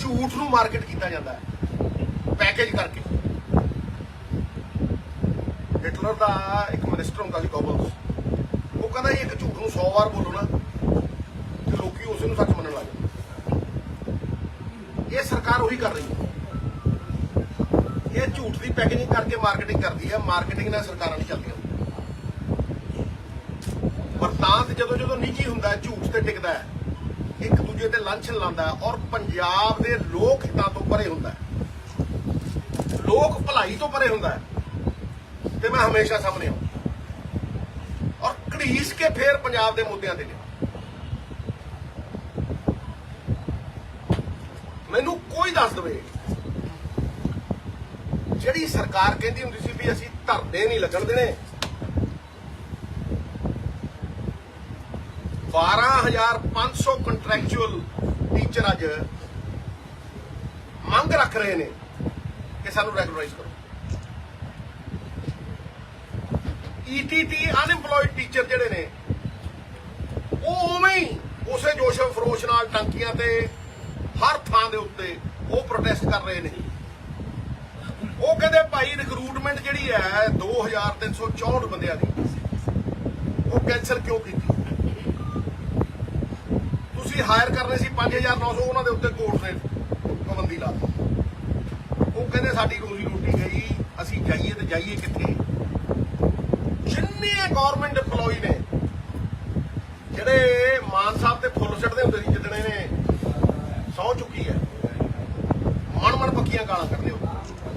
ਝੂਠ ਨੂੰ ਮਾਰਕੀਟ ਕੀਤਾ ਜਾਂਦਾ ਹੈ। ਪੈਕੇਜ ਕਰਕੇ। ਹਿਟਲਰ ਦਾ ਇੱਕ ਮਿਨਿਸਟਰ ਹੁੰਦਾ ਸੀ ਗੋਬਲਸ ਉਹ ਕਹਿੰਦਾ ਜੀ, ਇੱਕ ਝੂਠ ਨੂੰ 100 ਵਾਰ ਬੋਲੋ ਨਾ, ਤੇ ਲੋਕੀ ਉਸ ਨੂੰ ਸੱਚ ਮੰਨਣ ਲੱਗ ਜਾਂਦੇ ਇਹ ਸਰਕਾਰ ਉਹੀ ਕਰ ਰਹੀ ਹੈ। ਇਹ ਝੂਠ ਦੀ ਪੈਕੇਜਿੰਗ ਕਰਕੇ ਮਾਰਕੀਟਿੰਗ ਕਰਦੀ ਹੈ। ਮਾਰਕੀਟਿੰਗ ਨਾਲ ਸਰਕਾਰਾਂ ਨਹੀਂ ਚੱਲਦੀਆਂ। ਵਰਤਾਂਤ ਜਦੋਂ ਜਦੋਂ ਨਿੱਜੀ ਹੁੰਦਾ ਝੂਠ ਤੇ ਟਿਕਦਾ ਹੈ। ਇੱਕ ਦੂਜੇ ਤੇ ਲਾਂਛਨ ਲਾਉਂਦਾ ਔਰ ਪੰਜਾਬ ਦੇ ਲੋਕ ਹਿੱਤਾਂ ਤੋਂ ਪਰੇ ਹੁੰਦਾ ਲੋਕ ਭਲਾਈ ਤੋਂ ਪਰੇ ਹੁੰਦਾ ਤੇ ਮੈਂ ਹਮੇਸ਼ਾ ਸਾਹਮਣੇ ਹਾਂ। ਔਰ ਘੜੀਸ ਕੇ ਫੇਰ ਪੰਜਾਬ ਦੇ ਮੁੱਦਿਆਂ ਤੇ ਲਿਆ ਮੈਨੂੰ ਕੋਈ ਦੱਸ ਦਵੇ, ਜਿਹੜੀ ਸਰਕਾਰ ਕਹਿੰਦੀ ਹੁੰਦੀ ਸੀ ਵੀ ਅਸੀਂ ਧਰਨੇ ਨਹੀਂ ਲੱਗਣ ਦੇਣੇ 12500 ਕੰਟਰੈਕਚੁਅਲ ਟੀਚਰ ਅੱਜ ਮੰਗ ਰੱਖ ਰਹੇ ਨੇ ਕਿ ਸਾਨੂੰ ਰੈਗੂਲਰਾਈਜ਼ ਕਰੋ। ਈਟੀਟੀ ਅਨਇੰਪਲੋਇਡ ਟੀਚਰ ਜਿਹੜੇ ਨੇ, ਉਹ ਉਵੇਂ ਹੀ ਉਸੇ ਜੋਸ਼ ਫਰੋਸ਼ ਨਾਲ ਟੰਕੀਆਂ ਤੇ ਹਰ ਥਾਂ ਦੇ ਉੱਤੇ ਉਹ ਪ੍ਰੋਟੈਸਟ ਕਰ ਰਹੇ ਨੇ। ਉਹ ਕਹਿੰਦੇ ਭਾਈ ਰਿਕਰੂਟਮੈਂਟ ਜਿਹੜੀ ਹੈ 2364 ਬੰਦਿਆਂ ਦੀ, ਉਹ ਕੈਨਸਲ ਕਿਉਂ ਕੀਤੀ? ਤੁਸੀਂ ਹਾਇਰ ਕਰਨੇ ਸੀ 5900 ਉਹਨਾਂ ਦੇ ਉੱਤੇ ਕੋਰਟ ਨੇ ਪਾਬੰਦੀ ਲਾ ਦਿੱਤੀ। ਉਹ ਕਹਿੰਦੇ ਸਾਡੀ ਰੋਜ਼ੀ ਰੋਟੀ ਗਈ, ਅਸੀਂ ਜਾਈਏ ਤੇ ਜਾਈਏ ਕਿੱਥੇ? ਜਿੰਨੇ ਗਵਰਨਮੈਂਟ EMPLOYE ਨੇ, ਜਿਹੜੇ ਮਾਨ ਸਾਹਿਬ ਤੇ ਫੁੱਲ ਛੱਡਦੇ ਹੁੰਦੇ ਸੀ, ਜਿੱਦਣੇ ਨੇ ਸੌ ਚੁੱਕੀ ਹੈ। ਮਨ ਮਨ ਪੱਕੀਆਂ ਗਾਲਾਂ ਕੱਢਦੇ ਹੋ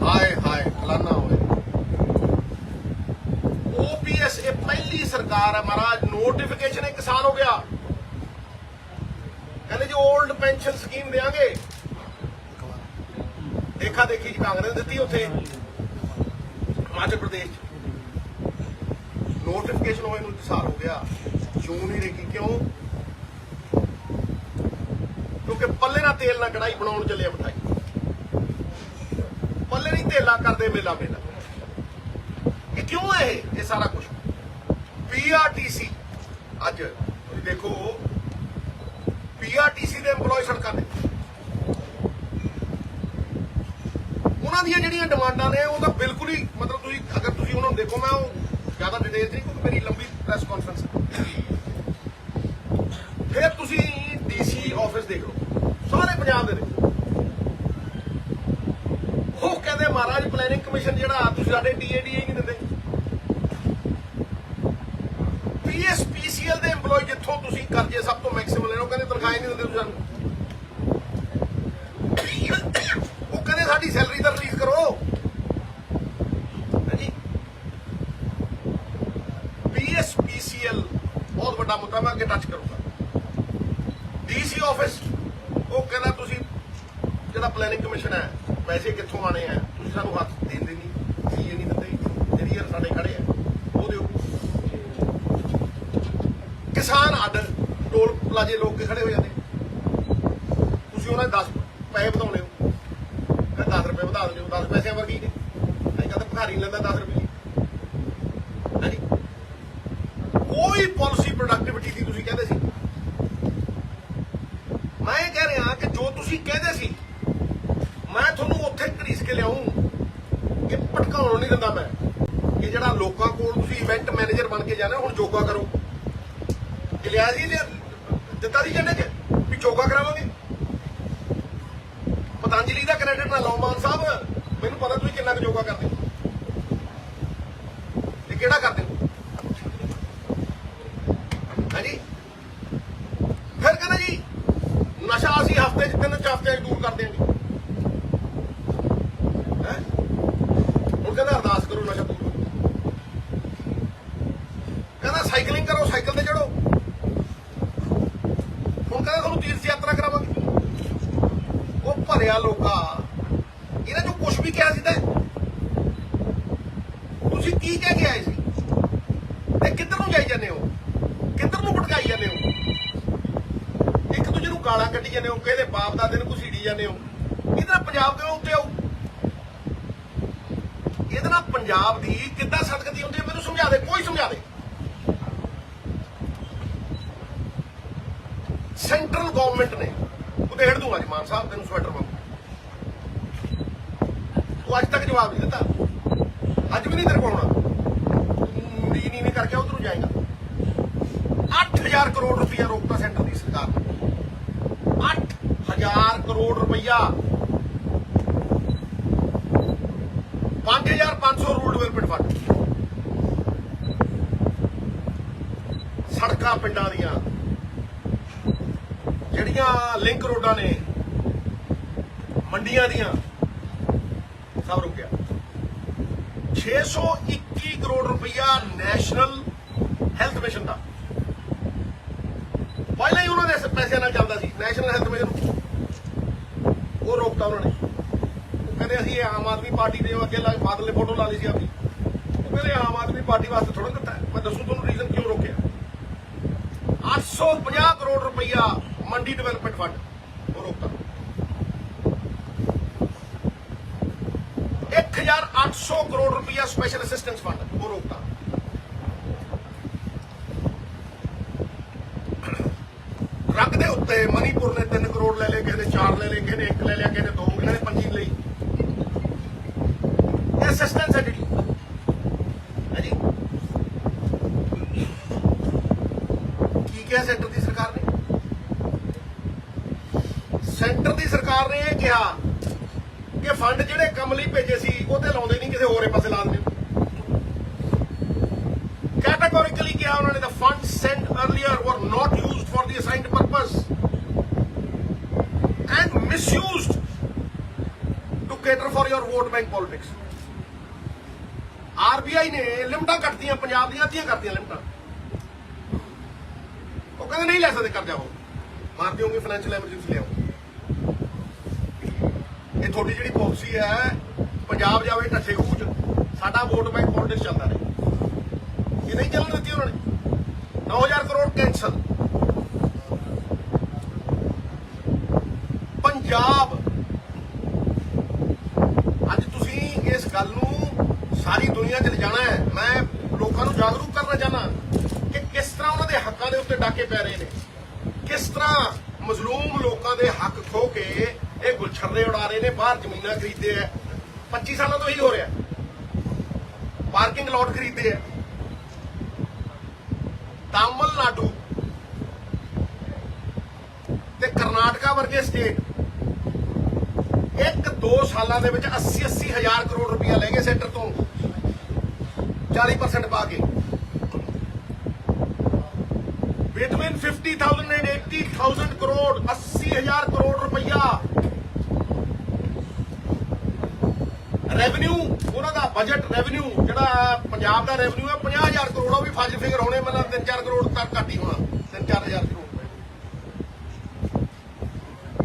ਹਾਏ ਹਾਏ, ਫਲਾਨਾ ਹੋਏ ਓਪੀਐਸ ਇਹ ਪਹਿਲੀ ਸਰਕਾਰ ਹੈ ਮਹਾਰਾਜ ਨੋਟੀਫਿਕੇਸ਼ਨ ਇੱਕ ਸਾਲ ਹੋ ਗਿਆ। ਕਹਿੰਦੇ ਜੀ 올ਡ ਪੈਨਸ਼ਨ ਸਕੀਮ ਦੇਾਂਗੇ ਦੇਖਾ ਦੇਖੀ ਜੀ, ਕਾਂਗਰਸ ਦਿੱਤੀ ਉੱਥੇ। ਹਿਮਾਚਲ ਪ੍ਰਦੇਸ਼ ਨੋਟੀਫਿਕੇਸ਼ਨ ਹੋਏ ਨੂੰ ਇੱਕ ਹੋ ਗਿਆ। ਕਿਉਂ ਨਹੀਂ ਰਹੀ ਕਿਉਂ? ਕਿਉਂਕਿ ਪੱਲੇ ਨਾਲ ਤੇਲ ਨਾਲ ਕੜਾਈ ਬਣਾਉਣ ਚੱਲੇ ਆ ਮਠਾਈ। ਪੱਲੇ ਨਹੀਂ ਤੇਲਾ ਕਰਦੇ ਮੇਲਾ ਮੇਲਾ। ਇਹ ਕਿਉਂ ਹੈ ਇਹ? ਇਹ ਸਾਰਾ ਕੁਝ ਪੀਆਰਟੀਸੀ ਅੱਜ ਤੁਸੀਂ ਦੇਖੋ ਪੀਆਰਟੀਸੀ ਦੇ EMPLOYE ਸੜਕਾਂ ਤੇ। ਉਹਨਾਂ ਦੀਆਂ ਜਿਹੜੀਆਂ ਡਿਮਾਂਡਾਂ ਨੇ, ਉਹ ਤਾਂ ਬਿਲਕੁਲ ਹੀ, ਮਤਲਬ ਤੁਸੀਂ, ਅਗਰ ਤੁਸੀਂ ਉਹਨਾਂ ਨੂੰ ਦੇਖੋ, ਮੈਂ ਉਹ ਜ਼ਿਆਦਾ ਡਿਟੇਲ ਨਹੀਂ, ਕਿਉਂਕਿ ਮੇਰੀ ਲੰਬੀ ਪ੍ਰੈਸ ਕਾਨਫਰੰਸ ਫਿਰ ਤੁਸੀਂ ਡੀਸੀ ਆਫਿਸ ਦੇਖ ਲਓ। ਸਾਰੇ ਪੰਜਾਬ ਦੇ ਨੇ ਉਹ ਕਹਿੰਦੇ ਮਹਾਰਾਜ ਪਲੈਨਿੰਗ ਕਮਿਸ਼ਨ ਜਿਹੜਾ ਤੁਸੀਂ ਸਾਡੇ ਡੀਏਡੀ ਹੀ ਨਹੀਂ ਦਿੰਦੇ ਦੇ EMPLOYE ਜਿੱਥੋਂ ਤੁਸੀਂ ਕਰਜ਼ੇ ਸਭ ਤੋਂ ਮੈਕਸਿਮਮ ਲੈਣੋ ਕਹਿੰਦੇ ਤਨਖਾਹ ਨਹੀਂ ਦਿੰਦੇ ਤੁਸੀਂ ਸਾਨੂੰ। ਉਹ ਕਹਿੰਦੇ ਸਾਡੀ ਸੈਲਰੀ ਤਾਂ ਰਿਲੀਜ਼ ਕਰੋ। ਹਾਂਜੀ ਪੀਐਸਪੀਸੀਐਲ ਬਹੁਤ ਵੱਡਾ ਮੁੱਦਾ, ਮੈਂ ਅੱਗੇ ਟੱਚ ਕਰੂੰਗਾ। ਡੀਸੀ ਆਫਿਸ ਉਹ ਕਹਿੰਦਾ ਤੁਸੀਂ, ਜਿਹੜਾ ਪਲੈਨਿੰਗ ਕਮਿਸ਼ਨ ਹੈ, ਪੈਸੇ ਕਿੱਥੋਂ ਆਣੇ ਆ ਤੁਸੀਂ ਸਾਨੂੰ ਹੱਥ ਦੇਂਦੇ ਨਹੀਂ ਸੀਏ ਨਹੀਂ ਦਿੰਦੇ ਜਿਹੜੀ ਯਾਰ ਸਾਡੇ ਖੜੇ ਆ ਉਹ ਦਿਓ ਕਿਸਾਨ ਅੱਡ ਟੋਲ ਪਲਾਜੇ ਲੋਕ ਕੇ ਖੜੇ ਹੋ ਜਾਂਦੇ। ਤੁਸੀਂ ਉਹਨਾਂ ਦੇ 10 ਪੈਸੇ ਵਧਾਉਣੇ ਹੋ। ਮੈਂ 10 ਰੁਪਏ ਵਧਾ ਦਿਓ 10 ਪੈਸਿਆਂ ਵਰਗੀ ਨੇ? ਐਂ ਕਹਿੰਦਾ ਭਿਖਾਰੀ ਲੈਂਦਾ 10 ਰੁਪਏ। ਹਾਂਜੀ। ਕੋਈ ਪਾਲਿਸੀ ਪ੍ਰੋਡਕਟਿਵਿਟੀ ਦੀ ਤੁਸੀਂ ਕਹਿੰਦੇ ਸੀ। ਮੈਂ ਇਹ ਕਹਿ ਰਿਹਾ ਕਿ ਜੋ ਤੁਸੀਂ ਕਹਿੰਦੇ ਸੀ, ਮੈਂ ਤੁਹਾਨੂੰ ਉੱਥੇ ਘੜੀਸ ਕੇ ਲਿਆਉਂ ਕਿ ਭਟਕਾਉਣ ਨਹੀਂ ਦਿੰਦਾ ਮੈਂ। ਕਿ ਜਿਹੜਾ ਲੋਕਾਂ ਕੋਲ ਤੁਸੀਂ ਇਵੈਂਟ ਮੈਨੇਜਰ ਬਣ ਕੇ ਜਾਣਾ, ਹੁਣ ਯੋਗਾ ਕਰੋ। ਲਿਆ ਜੀ ਲਿਆ ਦਿੱਤਾ ਸੀ ਜੰਨੇ ਚ? ਵੀ ਯੋਗਾ ਕਰਾਵਾਂਗੇ? ਪਤੰਜਲੀ ਦਾ ਕ੍ਰੈਡਿਟ ਨਾ ਲਓ ਮਾਨ ਸਾਹਿਬ। ਮੈਨੂੰ ਪਤਾ ਤੁਸੀਂ ਕਿੰਨਾ ਕੁ ਯੋਗਾ ਕਰਦੇ ਹੋ ਇਹ ਕਿਹੜਾ ਕਰਦੇ ਹੋ ਹਾਂਜੀ ਫਿਰ ਕਹਿੰਦਾ ਜੀ ਨਸ਼ਾ ਅਸੀਂ ਹਫ਼ਤੇ ਚ ਤਿੰਨ ਚਾਰ ਹਫ਼ਤਿਆਂ ਚ ਦੂਰ ਕਰ ਦਿਆਂਗੇ ਹੈ ਹੁਣ ਕਹਿੰਦਾ ਅਰਦਾਸ ਕਰੋ ਨਸ਼ਾ ਦੂਰ ਕਰੋ ਕਹਿੰਦਾ ਸਾਈਕਲਿੰਗ ਕਰੋ ਸਾਈਕਲ ਤੇ ਚੜੋ ਹੁਣ ਕਹਿੰਦਾ ਤੁਹਾਨੂੰ ਤੀਰਥ ਯਾਤਰਾ ਕਰਾਵਾਂਗੇ ਉਹ ਲੋਕਾ, ਇਹਨਾਂ ਚੋਂ ਕੁਝ ਵੀ ਕਿਹਾ ਸੀ ਤਾਂ ਤੁਸੀਂ ਕੀ ਕਹਿ ਕੇ ਆਏ ਸੀ? ਤੇ ਕਿੱਧਰ ਨੂੰ ਜਾਈ ਜਾਂਦੇ ਹੋ? ਕਿੱਧਰ ਨੂੰ ਭਟਕਾਈ ਜਾਂਦੇ ਹੋ? ਇੱਕ ਦੂਜੇ ਨੂੰ ਗਾਲਾਂ ਕੱਢੀ ਜਾਂਦੇ ਹੋ ਕਿਹਦੇ ਬਾਪ ਦਾਦੇ ਨੂੰ ਘਸੀੜੀ ਜਾਂਦੇ ਹੋ। ਇਹਦੇ ਪੰਜਾਬ ਕਿਉਂ ਉੱਤੇ ਆਊ ਇਹਦੇ ਨਾਲ ਪੰਜਾਬ ਦੀ ਕਿੱਦਾਂ ਸਦਕਤੀ ਹੁੰਦੀ ਹੈ, ਮੈਨੂੰ ਸਮਝਾ ਦੇ, ਕੋਈ ਸਮਝਾ ਦੇ। ਸੈਂਟਰਲ ਗਵਰਨਮੈਂਟ ਨੇ ਉਹ ਦੇੜ ਦੂੰਗਾ ਜੀ, ਮਾਨ ਸਾਹਿਬ, ਤੈਨੂੰ ਸਵੈਟਰ ਤੂੰ ਅੱਜ ਤੱਕ ਜਵਾਬ ਨਹੀਂ ਦਿੱਤਾ। ਅੱਜ ਵੀ ਨਹੀਂ ਤੇਰੇ ਕੋਲ ਆਉਣਾ। ਤੂੰ ਰੀ ਨੀਵੀਂ ਕਰਕੇ ਉਧਰੋਂ ਜਾਏਗਾ। 8000 ਕਰੋੜ ਰੁਪਇਆ ਰੋਕਤਾ ਸੈਂਟਰ ਦੀ ਸਰਕਾਰ ਨੇ। 8000 ਕਰੋੜ ਰੁਪਇਆ 5500 ਰੂਲ ਡਿਵੈਲਪਮੈਂਟ ਫੰਡ। ਸੜਕਾਂ ਪਿੰਡਾਂ ਦੀਆਂ। ਜਿਹੜੀਆਂ ਲਿੰਕ ਰੋਡਾਂ ਨੇ, ਮੰਡੀਆਂ ਦੀਆਂ। ਸਭ ਰੁਕਿਆ। 621 ਕਰੋੜ ਰੁਪਇਆ ਨੈਸ਼ਨਲ ਹੈਲਥ ਮਿਸ਼ਨ ਦਾ। ਪਹਿਲਾਂ ਹੀ ਉਹਨਾਂ ਦੇ ਪੈਸਿਆਂ ਨਾਲ ਚੱਲਦਾ ਸੀ, ਨੈਸ਼ਨਲ ਹੈਲਥ ਮਿਸ਼ਨ ਉਹ ਰੋਕਤਾ ਉਹਨਾਂ ਨੇ। ਉਹ ਕਹਿੰਦੇ ਅਸੀਂ ਆਮ ਆਦਮੀ ਪਾਰਟੀ ਦੇ ਅੱਗੇ ਲਾ ਬਾਦਲ ਨੇ ਫੋਟੋ ਲਾ ਲਈ ਸੀ ਆਪਣੀ। ਉਹ ਕਹਿੰਦੇ ਆਮ ਆਦਮੀ ਪਾਰਟੀ ਵਾਸਤੇ ਥੋੜਾ ਦਿੱਤਾ ਮੈਂ ਦੱਸੂ ਤੁਹਾਨੂੰ ਰੀਜ਼ਨ ਕਿਉਂ ਰੋਕਿਆ। 850 ਕਰੋੜ ਰੁਪਇਆ ਮੰਡੀ ਡਿਵੈਲਪਮੈਂਟ ਫੰਡ ਉਹ ਰੋਕਤਾ। 1800 ਕਰੋੜ ਰੁਪਇਆ ਸਪੈਸ਼ਲ ਅਸਿਸਟੈਂਸ ਫੰਡ ਉਹ ਰੋਕਤਾ ਰੰਗ ਦੇ ਉੱਤੇ ਮਨੀਪੁਰ ਨੇ 3 ਕਰੋੜ ਲੈ ਲਏ ਕਿਸੇ 4 ਲੈ ਲਏ ਕਿਸੇ 1 ਲੈ ਲਿਆ ਕਿਸੇ ਨੇ 2 ਕਿਸੇ ਨੇ 5 ਲਈ ਇਹ ਅਸਿਸਟੈਂਸ ਹੈ ਜਿਹੜੀ ਹੈ ਕੀ ਕਿਹਾ ਸੈਂਟਰ ਦੀ ਸਰਕਾਰ ਨੇ ਸੈਂਟਰ ਦੀ ਸਰਕਾਰ ਨੇ ਇਹ ਕਿਹਾ ਕਿ ਫੰਡ ਜਿਹੜੇ ਕੰਮ ਲਈ ਭੇਜੇ ਸੀ ਉਹ ਤੇ ਲਾਉਂਦੇ ਨਹੀਂ ਕਿਸੇ ਹੋਰੇ ਪਾਸੇ ਲਾ ਦਿੰਦੇ ਕੈਟਾਗੋਰੀਕਲੀ ਕਿਹਾ ਉਹਨਾਂ ਨੇ ਦਾ fund sent earlier were not used for the assigned purpose and misused to cater for your vote bank politics RBI ਨੇ ਲਿਮਟਾਂ ਕੱਟਦੀਆਂ ਪੰਜਾਬ ਦੀਆਂ ਅੱਧੀਆਂ ਕਰਦੀਆਂ ਲਿਮਟਾਂ ਉਹ ਕਹਿੰਦੇ ਨਹੀਂ ਲੈ ਸਕਦੇ ਕਰਜ਼ਾ ਉਹ ਮਾਰਦੇ ਹੋਗੇ ਫਾਈਨੈਂਸ਼ੀਅਲ ਐਮਰਜੈਂਸੀ ਲਿਆਓ ਇਹ ਤੁਹਾਡੀ ਜਿਹੜੀ ਪਾਲਿਸੀ ਹੈ, ਪੰਜਾਬ ਜਾਵੇ, ਢੱਠੇ ਖੂਚ ਸਾਡਾ ਵੋਟ ਬੈਂਕ ਪੋਲਿਟਿਕਸ ਚੱਲਦਾ ਰਹੇ। ਇਹ ਨਹੀਂ ਚੱਲਣ ਦਿੱਤੀ ਉਹਨਾਂ ਨੇ। 9000 ਕਰੋੜ ਕੈਂਸਲ ਪੰਜਾਬ। ਅੱਜ ਤੁਸੀਂ ਇਸ ਗੱਲ ਨੂੰ ਸਾਰੀ ਦੁਨੀਆ 'ਚ ਲਿਜਾਣਾ ਹੈ। ਮੈਂ ਲੋਕਾਂ ਨੂੰ ਜਾਗਰੂਕ ਕਰਨਾ ਚਾਹਨਾ ਕਿ ਕਿਸ ਤਰ੍ਹਾਂ ਉਹਨਾਂ ਦੇ ਹੱਕਾਂ ਦੇ ਉੱਤੇ ਡਾਕੇ ਪੈ ਰਹੇ ਨੇ। ਕਿਸ ਤਰ੍ਹਾਂ ਮਜ਼ਲੂਮ ਲੋਕਾਂ ਦੇ ਹੱਕ ਖੋ ਕੇ ਇਹ ਗੁਲਛਰਰੇ ਉਡਾ ਰਹੇ ਨੇ ਬਾਹਰ ਜ਼ਮੀਨਾਂ ਖਰੀਦਦੇ ਆ। 25 ਸਾਲਾਂ ਤੋਂ ਹੀ ਹੋ ਰਿਹਾ। ਪਾਰਕਿੰਗ ਲੋਟ ਖਰੀਦਦੇ ਆ। ਤਾਮਿਲਨਾਡੂ ਤੇ ਕਰਨਾਟਕਾ ਵਰਗੇ ਸਟੇਟ ਇੱਕ ਦੋ ਸਾਲਾਂ ਦੇ ਵਿੱਚ 80 80 ਹਜ਼ਾਰ ਕਰੋੜ ਰੁਪਇਆ ਲੈ ਗਏ ਸੈਂਟਰ ਤੋਂ। 40% ਪਾ ਕੇ। ਬਿਟਵੀਨ 50000 ਐਂਡ 80000 ਕਰੋੜ 80 ਹਜ਼ਾਰ ਕਰੋੜ ਰੁਪਇਆ ਰੈਵਨਿਊ ਉਹਨਾਂ ਦਾ ਬਜਟ ਰੈਵਨਿਊ ਜਿਹੜਾ ਪੰਜਾਬ ਦਾ ਰੈਵਨਿਊ ਹੈ 50000 ਕਰੋੜ ਉਹ ਵੀ ਫੱਜ ਫਿਗਰ ਹੋਣੇ ਮਤਲਬ 3-4 ਕਰੋੜ ਤੱਕ ਘੱਟ ਹੀ ਹੋਣਾ 3-4000 ਕਰੋੜ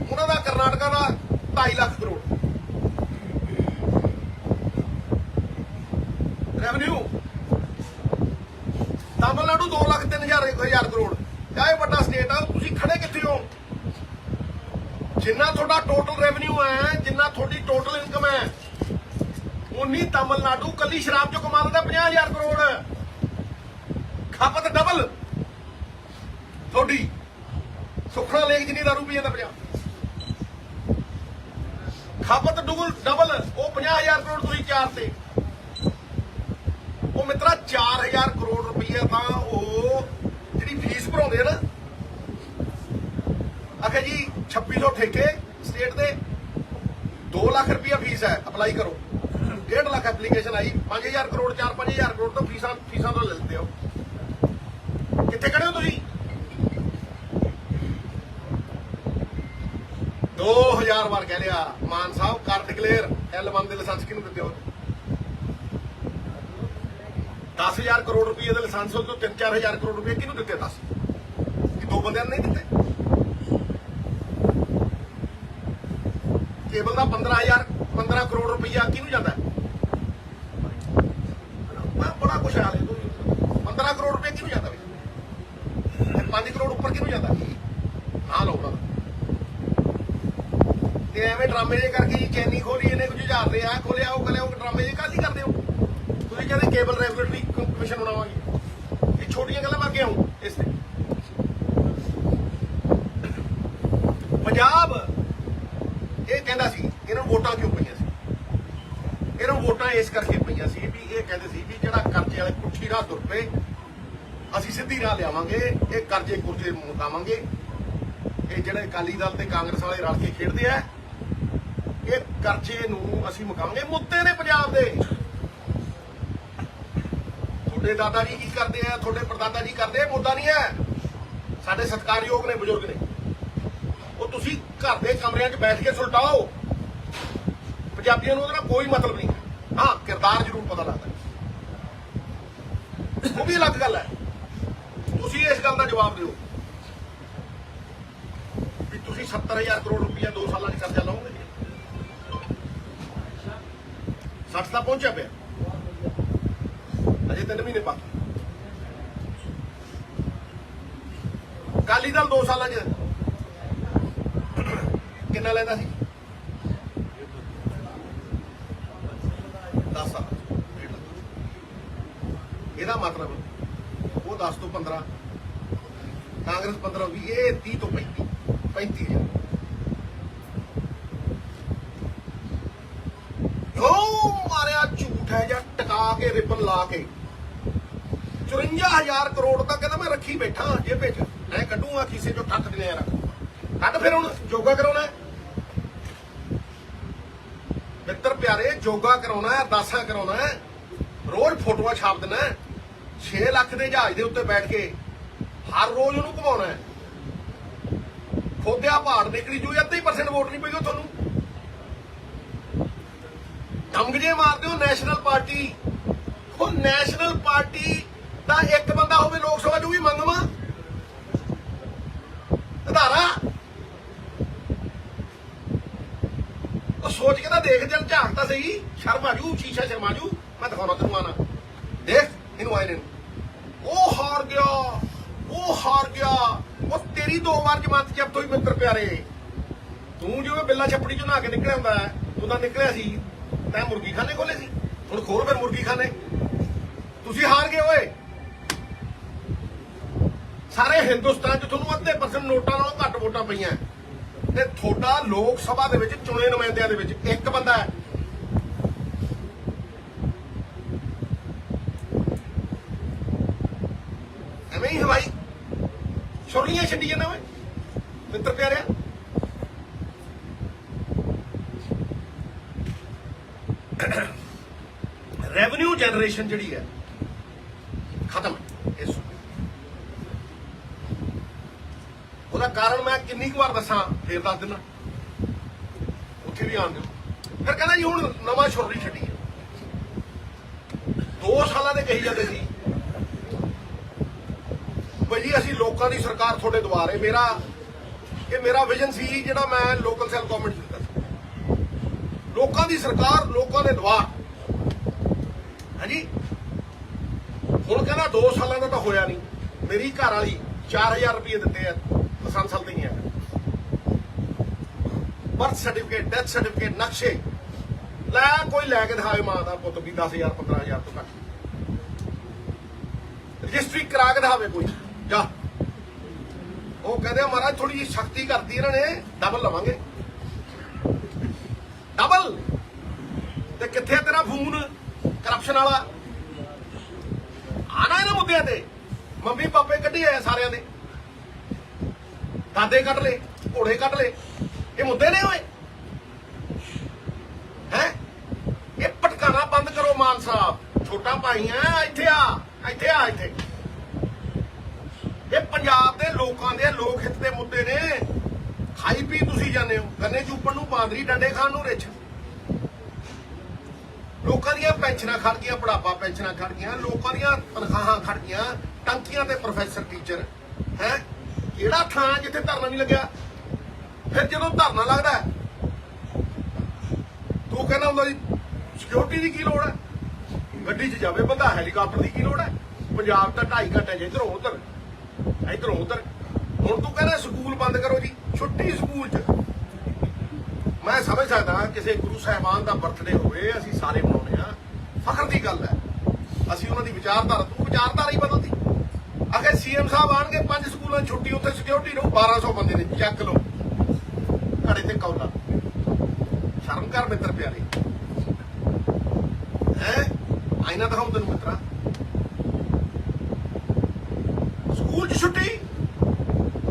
ਉਹਨਾਂ ਦਾ ਕਰਨਾਟਕਾ ਦਾ 2.5 ਲੱਖ ਕਰੋੜ। ਰੈਵਨਿਊ ਤਾਮਿਲਨਾਡੂ 2 ਲੱਖ 3000 ਹਜ਼ਾਰ ਕਰੋੜ। ਚਾਹੇ ਵੱਡਾ ਸਟੇਟ ਆ, ਤੁਸੀਂ ਖੜੇ ਕਿੱਥੇ ਹੋ? ਜਿੰਨਾ ਤੁਹਾਡਾ ਟੋਟਲ ਰੈਵਨਿਊ ਹੈ, ਜਿੰਨਾ ਤੁਹਾਡੀ ਟੋਟਲ ਇਨਕਮ ਹੈ ਉਨੀ ਤਾਮਿਲਨਾਡੂ, ਕੱਲੀ ਸ਼ਰਾਬ ਚੋਂ ਕਮਾ ਲੈਂਦਾ 50000 ਕਰੋੜ। ਖਪਤ ਡਬਲ ਤੁਹਾਡੀ ਸੁਖਣਾ ਲੇਖ ਜਿੰਨੀ ਦਾਰੂ ਪੀ ਜਾਂਦਾ ਪੰਜਾਬ। ਖਪਤ ਡਬਲ ਡਬਲ ਉਹ 50000 ਕਰੋੜ ਤੁਸੀਂ ਚਾਰ ਤੇ। ਉਹ ਮਿੱਤਰਾ 4000 ਕਰੋੜ ਰੁਪਈਆ ਤਾਂ ਉਹ ਜਿਹੜੀ ਫੀਸ ਭਰਾਉਂਦੇ ਆ ਨਾ। ਆਖੇ ਜੀ 2600 ਠੇਕੇ, ਸਟੇਟ ਦੇ। 2 ਲੱਖ ਰੁਪਈਆ ਫੀਸ ਹੈ, ਅਪਲਾਈ ਕਰੋ। 1.5 ਲੱਖ ਐਪਲੀਕੇਸ਼ਨ ਆਈ 5000 ਕਰੋੜ 4-5000 ਕਰੋੜ ਤੋਂ ਫੀਸਾਂ ਫੀਸਾਂ ਤੋਂ ਲੈਂਦੇ ਹੋ। ਕਿੱਥੇ ਖੜੇ ਹੋ ਤੁਸੀਂ? 2000 ਵਾਰ ਕਹਿ ਲਿਆ, ਮਾਨ ਸਾਹਿਬ ਕਰ ਡਿਕਲੇਅਰ L1 ਦੇ ਲਾਇਸੈਂਸ ਕਿਹਨੂੰ ਦਿੱਤੇ ਹੋ? 10000 ਕਰੋੜ ਰੁਪਏ ਦੇ ਲਾਇਸੈਂਸ ਤੋਂ 3-4000 ਕਰੋੜ ਰੁਪਏ ਕਿਹਨੂੰ ਦਿੱਤੇ ਦੱਸ? ਕਿ ਦੋ ਬੰਦਿਆਂ ਨੂੰ ਨਹੀਂ ਦਿੱਤੇ? ਕੇਬਲ ਦਾ 15000 15 ਕਰੋੜ ਰੁਪਈਆ ਕਿਹਨੂੰ ਜਾਂਦਾ? ਹੈ? ਬੜਾ ਬੜਾ ਕੁਛ ਹਾਲ ਹੈ 15 ਕਰੋੜ ਰੁਪਏ ਕਿਹਨੂੰ ਜਾਂਦਾ ਵੀ? 5 ਕਰੋੜ ਉੱਪਰ ਕਿਹਨੂੰ ਜਾਂਦਾ? ਹਾਂ ਲਓ ਤੇ ਐਵੇਂ ਡਰਾਮੇ ਜੇ ਕਰਕੇ ਚੈਨੀ ਖੋਲੀ, ਇਹਨੇ ਕੁਝ ਝਾੜ ਰਿਹਾ ਖੋਲਿਆ, ਉਹ ਖੋਲਿਆ, ਉਹ ਡਰਾਮੇ ਜੇ ਕਾਹਦੀ ਕਰਦੇ ਹੋ? ਤੁਸੀਂ ਕਹਿੰਦੇ ਕੇਬਲ ਰੈਗੂਲੇਟਰੀ ਕਮਿਸ਼ਨ ਬਣਾਵਾਂਗੇ। ਇਹ ਛੋਟੀਆਂ ਗੱਲਾਂ ਮੈਂ ਅੱਗੇ ਆਉਂ ਇਸ ਤੇ। ਪੰਜਾਬ, ਇਹ ਕਹਿੰਦਾ ਸੀ, ਇਹਨੂੰ ਵੋਟਾਂ ਕਿਉਂ ਪਈਆਂ ਸੀ? ਇਹਨੂੰ ਵੋਟਾਂ ਇਸ ਕਰਕੇ ਪਈਆਂ ਸੀ ਵੀ ਇਹ ਕਹਿੰਦੇ ਸੀ ਵੀ ਜਿਹੜਾ ਕਰਜ਼ੇ ਵਾਲੇ ਪੁੱਠੀ ਰਾਹ ਤੁਰ ਪਏ ਅਸੀਂ ਸਿੱਧੀ ਰਾਹ ਲਿਆਵਾਂਗੇ, ਇਹ ਕਰਜ਼ੇ ਕੁਰਜ਼ੇ ਮੁਕਾਵਾਂਗੇ। ਇਹ ਜਿਹੜੇ ਅਕਾਲੀ ਦਲ ਤੇ ਕਾਂਗਰਸ ਵਾਲੇ ਰਲ ਕੇ ਖੇਡਦੇ ਆ, ਇਹ ਕਰਜ਼ੇ ਨੂੰ ਅਸੀਂ ਮੁਕਾਵਾਂਗੇ ਮੁੱਦੇ ਨੇ ਪੰਜਾਬ ਦੇ। ਤੁਹਾਡੇ ਦਾਦਾ ਜੀ ਕੀ ਕਰਦੇ ਆ? ਤੁਹਾਡੇ ਪਰਦਾਦਾ ਜੀ ਕਰਦੇ ਆ? ਮੁੱਦਾ ਨਹੀਂ ਹੈ। ਸਾਡੇ ਸਤਿਕਾਰਯੋਗ ਨੇ, ਬਜ਼ੁਰਗ ਨੇ। ਉਹ ਤੁਸੀਂ ਘਰ ਦੇ ਕਮਰਿਆਂ 'ਚ ਬੈਠ ਕੇ ਸੁਲਟਾਓ। ਪੰਜਾਬੀਆਂ ਨੂੰ ਉਹਦੇ ਨਾਲ ਕੋਈ ਮਤਲਬ ਨਹੀਂ। ਹਾਂ, ਕਿਰਦਾਰ ਜ਼ਰੂਰ ਪਤਾ ਲੱਗਦਾ। ਵੀ ਅਲੱਗ ਗੱਲ ਹੈ। ਤੁਸੀਂ ਇਸ ਗੱਲ ਦਾ ਜਵਾਬ ਦਿਓ ਵੀ ਤੁਸੀਂ 70000 ਕਰੋੜ ਰੁਪਇਆ 2 ਸਾਲਾਂ 'ਚ ਕਰਜ਼ਾ ਲਓਗੇ 60 ਤਾਂ ਪਹੁੰਚਿਆ ਪਿਆ। ਅਜੇ ਤਿੰਨ ਮਹੀਨੇ ਬਾਕੀ। ਕਾਲੀ ਦਲ 2 ਸਾਲਾਂ 'ਚ ਕਿੰਨਾ ਲੈਂਦਾ ਸੀ? 10 ਸਾਲ। ਇਹਦਾ ਮਤਲਬ ਉਹ 10 ਤੋਂ 15 ਕਾਂਗਰਸ 15 20 ਇਹ 30 ਤੋਂ 35 35000 ਜੋ ਮਾਰਿਆ ਝੂਠ ਹੈ ਜਾਂ ਟਕਾ ਕੇ ਰਿਬਨ ਲਾ ਕੇ। 54000 ਕਰੋੜ ਤਾਂ ਕਹਿੰਦਾ ਮੈਂ ਰੱਖੀ ਬੈਠਾ ਜੇਬੇ 'ਚ। ਮੈਂ ਕੱਢੂਗਾ ਕਿਸੇ ਚੋਂ ਠੱਕ ਦਿਨੇ ਰੱਖ ਕੱਢ ਫਿਰ ਹੁਣ ਯੋਗਾ ਕਰਾਉਣਾ ਮਿੱਤਰ ਪਿਆਰੇ ਯੋਗਾ ਕਰਾਉਣਾ ਹੈ, ਅਰਦਾਸਾਂ ਕਰਾਉਣਾ ਹੈ। ਰੋਜ਼ ਫੋਟੋਆਂ ਛਾਪ ਦੇਣਾ ਹੈ। 6 ਲੱਖ ਦੇ ਜਹਾਜ਼ ਦੇ ਉੱਤੇ ਬੈਠ ਕੇ ਹਰ ਰੋਜ਼ ਉਹਨੂੰ ਘੁਮਾਉਣਾ ਹੈ। ਖੋਦਿਆ ਪਹਾੜ, ਨਿਕਲੀ ਜੂ ਅੱਧੀ ਪਰਸੈਂਟ ਵੋਟ ਨਹੀਂ ਪਈ ਉਹ ਤੁਹਾਨੂੰ। ਡੰਗ ਜੇ ਮਾਰਦੇ ਹੋ ਨੈਸ਼ਨਲ ਪਾਰਟੀ। ਉਹ ਨੈਸ਼ਨਲ ਪਾਰਟੀ ਦਾ ਇੱਕ ਬੰਦਾ ਹੋਵੇ ਲੋਕ ਸਭਾ 'ਚ ਵੀ ਮੰਗਵਾ ਧਾਰਾ। ਉਹ ਸੋਚ ਕੇ ਤਾਂ ਦੇਖ, ਜਨ ਝਾਕ ਤਾਂ ਸਹੀ। ਸ਼ਰਮ ਆ ਜੂ, ਸ਼ੀਸ਼ਾ ਸ਼ਰਮਾ ਜੂ। ਮੈਂ ਦਿਖਾਉਣਾ ਤੈਨੂੰ ਆਣਾ ਦੇਖ। ਇਹਨੂੰ ਆਏ ਨੇ ਉਹ ਹਾਰ ਗਿਆ ਉਹ ਹਾਰ ਗਿਆ। ਉਹ ਤੇਰੀ ਦੋ ਵਾਰ ਜਮਾਨਤ ਜ਼ਬਤ ਹੋਈ ਮਿੱਤਰ ਪਿਆਰੇ। ਤੂੰ ਜਿਵੇਂ ਬਿੱਲਾ ਛੱਪੜੀ ਚੋਂ ਨਹਾ ਕੇ ਨਿਕਲਿਆ ਹੁੰਦਾ ਹੈ, ਉਦੋਂ ਨਿਕਲਿਆ ਸੀ ਤੈਂ ਮੁਰਗੀ ਖਾਨੇ ਖੋਲੇ ਸੀ। ਹੁਣ ਖੋਲ ਫਿਰ ਮੁਰਗੀ ਖਾਨੇ। ਤੁਸੀਂ ਹਾਰ ਗਏ ਓਏ। ਸਾਰੇ ਹਿੰਦੁਸਤਾਨ 'ਚ ਤੁਹਾਨੂੰ ਅੱਧੇ ਪਰਸੈਂਟ ਨੋਟਾਂ ਨਾਲੋਂ ਘੱਟ ਵੋਟਾਂ ਪਈਆਂ। ਤੇ ਤੁਹਾਡਾ ਲੋਕ ਸਭਾ ਦੇ ਵਿੱਚ ਚੁਣੇ ਨੁਮਾਇੰਦਿਆਂ ਦੇ ਵਿੱਚ ਇੱਕ ਬੰਦਾ ਹੈ ਐਵੇਂ ਹੀ ਹਵਾਈ ਛੁਰਲੀਆਂ ਛੱਡੀ ਜਾਂਦਾ ਓਏ। ਮਿੱਤਰ ਪਿਆਰਿਆ। ਰੈਵਨਿਊ ਜਨਰੇਸ਼ਨ ਜਿਹੜੀ ਹੈ, ਖਤਮ ਹੈ। ਇਸ ਉਹਦਾ ਕਾਰਨ ਮੈਂ ਕਿੰਨੀ ਕੁ ਵਾਰ ਦੱਸਾਂ, ਫੇਰ ਦੱਸ ਦਿੰਦਾ। ਉੱਥੇ ਵੀ ਆਣ ਦਿਓ। ਫਿਰ ਕਹਿੰਦਾ ਜੀ ਹੁਣ ਨਵਾਂ ਛੁਰਲੀ ਛੱਡੀ ਹੈ। ਦੋ ਸਾਲਾਂ ਦੇ ਕਹੀ ਜਾਂਦੇ ਸੀ। ਬਈ ਜੀ ਅਸੀਂ ਲੋਕਾਂ ਦੀ ਸਰਕਾਰ ਤੁਹਾਡੇ ਦੁਆਰੇ ਮੇਰਾ, ਇਹ ਮੇਰਾ ਵਿਜ਼ਨ ਸੀ ਜਿਹੜਾ ਮੈਂ ਲੋਕਲ ਸੈਲ ਗਵਰਨਮੈਂਟ ਦਿੱਤਾ ਸੀ। ਲੋਕਾਂ ਦੀ ਸਰਕਾਰ ਲੋਕਾਂ ਦੇ ਦੁਆਰ। ਹਾਂਜੀ? ਹੁਣ ਕਹਿੰਦਾ 2 ਸਾਲਾਂ ਦਾ ਤਾਂ ਹੋਇਆ ਨਹੀਂ। ਮੇਰੀ ਘਰ ਵਾਲੀ 4000 ਰੁਪਏ ਦਿੱਤੇ ਆ ਸੰਸਲ ਨਹੀਂ ਹੈ ਬਰਥ ਸਰਟੀਫਿਕੇਟ ਡੈਥ ਸਰਟੀਫਿਕੇਟ ਨਕਸ਼ੇ। ਲੈ ਕੋਈ ਲੈ ਕੇ ਦਿਖਾਵੇ ਮਾਂ ਦਾ ਪੁੱਤ ਵੀ 10000 15000 ਤੋਂ ਘੱਟ। ਰਜਿਸਟਰੀ ਕਰਾ ਕੇ ਦਿਖਾਵੇ ਕੋਈ। ਜਾ। ਉਹ ਕਹਿੰਦੇ ਮਹਾਰਾਜ ਥੋੜੀ ਜਿਹੀ ਸ਼ਕਤੀ ਕਰਦੀ ਇਹਨਾਂ ਨੇ ਡਬਲ ਲਵਾਂਗੇ। ਡਬਲ ਤੇ ਕਿੱਥੇ ਤੇਰਾ ਫੋਨ? ਕਰਪਸ਼ਨ ਵਾਲਾ। ਆਣਾ ਇਹਨਾਂ ਮੁੱਦਿਆਂ ਤੇ। ਮੰਮੀ ਪਾਪੇ ਕੱਢੀ ਆਏ ਸਾਰਿਆਂ ਦੇ। ਦਾਦੇ ਕੱਢ ਲਏ, ਘੋੜੇ ਕੱਢ ਲਏ। ਇਹ ਮੁੱਦੇ ਨੇ ਓਏ। ਹੈ? ਇਹ ਪਟਕਾਣਾ ਬੰਦ ਕਰੋ, ਮਾਨ ਸਾਹਿਬ। ਛੋਟਾ ਭਾਈ ਆ ਇੱਥੇ ਆ ਇੱਥੇ ਆ, ਇੱਥੇ। ਇਹ ਪੰਜਾਬ ਦੇ ਲੋਕਾਂ ਦੇ ਲੋਕ ਹਿੱਤ ਦੇ ਮੁੱਦੇ ਨੇ। ਖਾਈ ਪੀ ਤੁਸੀਂ ਜਾਂਦੇ ਹੋ, ਗੰਨੇ ਚੂਪਣ ਨੂੰ, ਬਾਂਦਰੀ ਡੰਡੇ ਖਾਣ ਨੂੰ, ਰਿਛ। ਲੋਕਾਂ ਦੀਆਂ ਪੈਨਸ਼ਨਾਂ ਖੜ ਗਈਆਂ, ਬੁਢਾਪਾ ਪੈਨਸ਼ਨਾਂ ਖੜ ਗਈਆਂ, ਲੋਕਾਂ ਦੀਆਂ ਤਨਖਾਹਾਂ ਖੜ ਗਈਆਂ, ਟੰਕੀਆਂ ਤੇ ਪ੍ਰੋਫੈਸਰ ਟੀਚਰ ਹੈ? ਕਿਹੜਾ ਥਾਂ ਜਿੱਥੇ ਧਰਨਾ ਨਹੀਂ ਲੱਗਿਆ? ਫਿਰ ਜਦੋਂ ਧਰਨਾ ਲੱਗਦਾ ਤੂੰ ਕਹਿੰਦਾ ਹੁੰਦਾ ਜੀ ਸਿਕਿਉਰਿਟੀ ਦੀ ਕੀ ਲੋੜ ਹੈ? ਗੱਡੀ 'ਚ ਜਾਵੇ ਬੰਦਾ ਹੈਲੀਕਾਪਟਰ ਦੀ ਕੀ ਲੋੜ ਹੈ? ਪੰਜਾਬ ਤਾਂ 2.5 ਘੰਟੇ ਜਿੱਧਰ ਇਧਰੋਂ ਉਧਰ। ਇਧਰੋਂ ਉਧਰ। ਹੁਣ ਤੂੰ ਕਹਿੰਦਾ ਸਕੂਲ ਬੰਦ ਕਰੋ ਜੀ, ਛੁੱਟੀ ਸਕੂਲ 'ਚ। ਮੈਂ ਸਮਝ ਸਕਦਾ ਕਿਸੇ ਗੁਰੂ ਸਾਹਿਬਾਨ ਦਾ ਬਰਥਡੇ ਹੋਵੇ, ਅਸੀਂ ਸਾਰੇ ਮਨਾਉਂਦੇ ਆ ਫਖਰ ਦੀ ਗੱਲ ਹੈ। ਅਸੀਂ ਉਹਨਾਂ ਦੀ ਵਿਚਾਰਧਾਰਾ, ਤੂੰ ਵਿਚਾਰਧਾਰਾ ਹੀ ਬਦਲਦੀ। ਅਗਰ ਸੀਐਮ ਸਾਹਿਬ ਆਣਗੇ, ਪੰਜ ਸਕੂਲਾਂ 'ਚ ਛੁੱਟੀ, ਉੱਥੇ ਸਿਕਿਉਰਿਟੀ ਰਹੂ 1200 ਬੰਦੇ ਨੇ, ਚੱਕ ਲਓ। ਘੜੇ ਤੇ ਕੌਲਾ। ਸ਼ਰਮ ਕਰ ਮਿੱਤਰ ਪਿਆਰੇ। ਹੈ? ਆਇਨਾ ਦਿਖਾਉਂ ਤੈਨੂੰ ਮਿੱਤਰਾ। ਸਕੂਲ 'ਚ ਛੁੱਟੀ,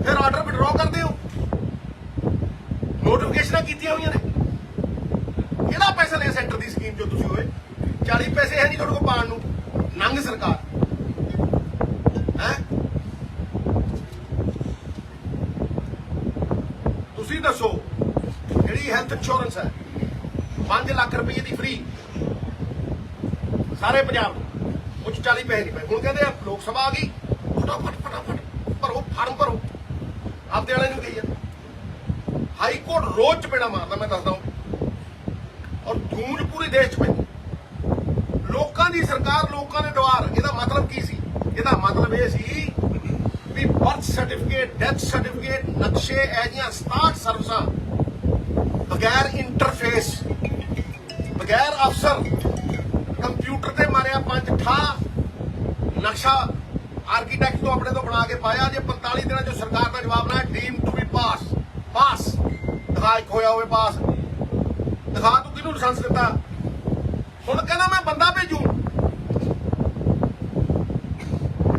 ਫਿਰ ਆਰਡਰ ਵਿਡਰਾਅ ਕਰਦੇ ਹੋ। ਨੋਟੀਫਿਕੇਸ਼ਨਾਂ ਕੀਤੀਆਂ ਹੋਈਆਂ ਨੇ। ਕਿਹੜਾ ਪੈਸਾ ਲਿਆ ਸੈਂਟਰ ਦੀ ਸਕੀਮ ਜੋ ਤੁਸੀਂ ਹੋਏ 40 ਪੈਸੇ ਹੈ ਨਹੀਂ ਤੁਹਾਡੇ ਕੋਲ ਪਾਣ ਨੂੰ। ਨੰਗ ਸਰਕਾਰ। ਹੈ? ਤੁਸੀਂ ਦੱਸੋ, ਜਿਹੜੀ ਹੈਲਥ ਇੰਸ਼ੋਰੈਂਸ ਹੈ 5 ਲੱਖ ਰੁਪਏ ਦੀ ਫ੍ਰੀ ਸਾਰੇ ਪੰਜਾਬ ਨੂੰ। ਉਹ 'ਚ 40 ਪੈਸੇ ਨਹੀਂ ਪਏ। ਹੁਣ ਕਹਿੰਦੇ ਆ, ਲੋਕ ਸਭਾ ਆ ਗਈ। ਫਟਾਫਟ ਫਟਾਫਟ ਭਰੋ ਫਾਰਮ ਭਰੋ। ਆਪਦੇ ਵਾਲੇ ਨੂੰ ਕਹੀ ਜਾਂਦੇ ਹਾਈ ਕੋਰਟ ਰੋਜ਼ ਚਪੇੜਾ ਮਾਰਦਾ, ਮੈਂ ਦੱਸਦਾ ਹਾਂ। ਔਰ ਗੂੰਜ ਪੂਰੇ ਦੇਸ਼ 'ਚ ਪੈਂਦੀ ਲੋਕਾਂ ਦੀ ਸਰਕਾਰ, ਲੋਕਾਂ ਦੇ ਦੁਆਰ ਇਹਦਾ ਮਤਲਬ ਕੀ ਸੀ? ਇਹਦਾ ਮਤਲਬ ਇਹ ਸੀ ਵੀ ਬਰਥ ਸਰਟੀਫਿਕੇਟ ਡੈਥ ਸਰਟੀਫਿਕੇਟ ਨਕਸ਼ੇ ਐਜੀਆਂ 67 ਸਰਵਿਸਾਂ ਬਗੈਰ ਇੰਟਰਫੇਸ ਬਗੈਰ ਅਫਸਰ ਕੰਪਿਊਟਰ ਤੇ ਮਾਰਿਆ ਪੰਜ ਠਾ ਨਕਸ਼ਾ ਆਰਕੀਟੈਕਟ ਤੋਂ ਆਪਣੇ ਤੋਂ ਬਣਾ ਕੇ ਪਾਇਆ ਜੇ 45 ਦਿਨਾਂ ਚ ਸਰਕਾਰ ਦਾ ਜਵਾਬ ਨਾ deem to be pass pass ਦਿਖਾ ਇੱਕ ਹੋਇਆ ਹੋਵੇ ਪਾਸ ਦਿਖਾ ਤੂੰ ਕਿਹਨੂੰ ਲਾਇਸੈਂਸ ਦਿੱਤਾ? ਹੁਣ ਕਹਿੰਦਾ ਮੈਂ ਬੰਦਾ ਭੇਜੂ।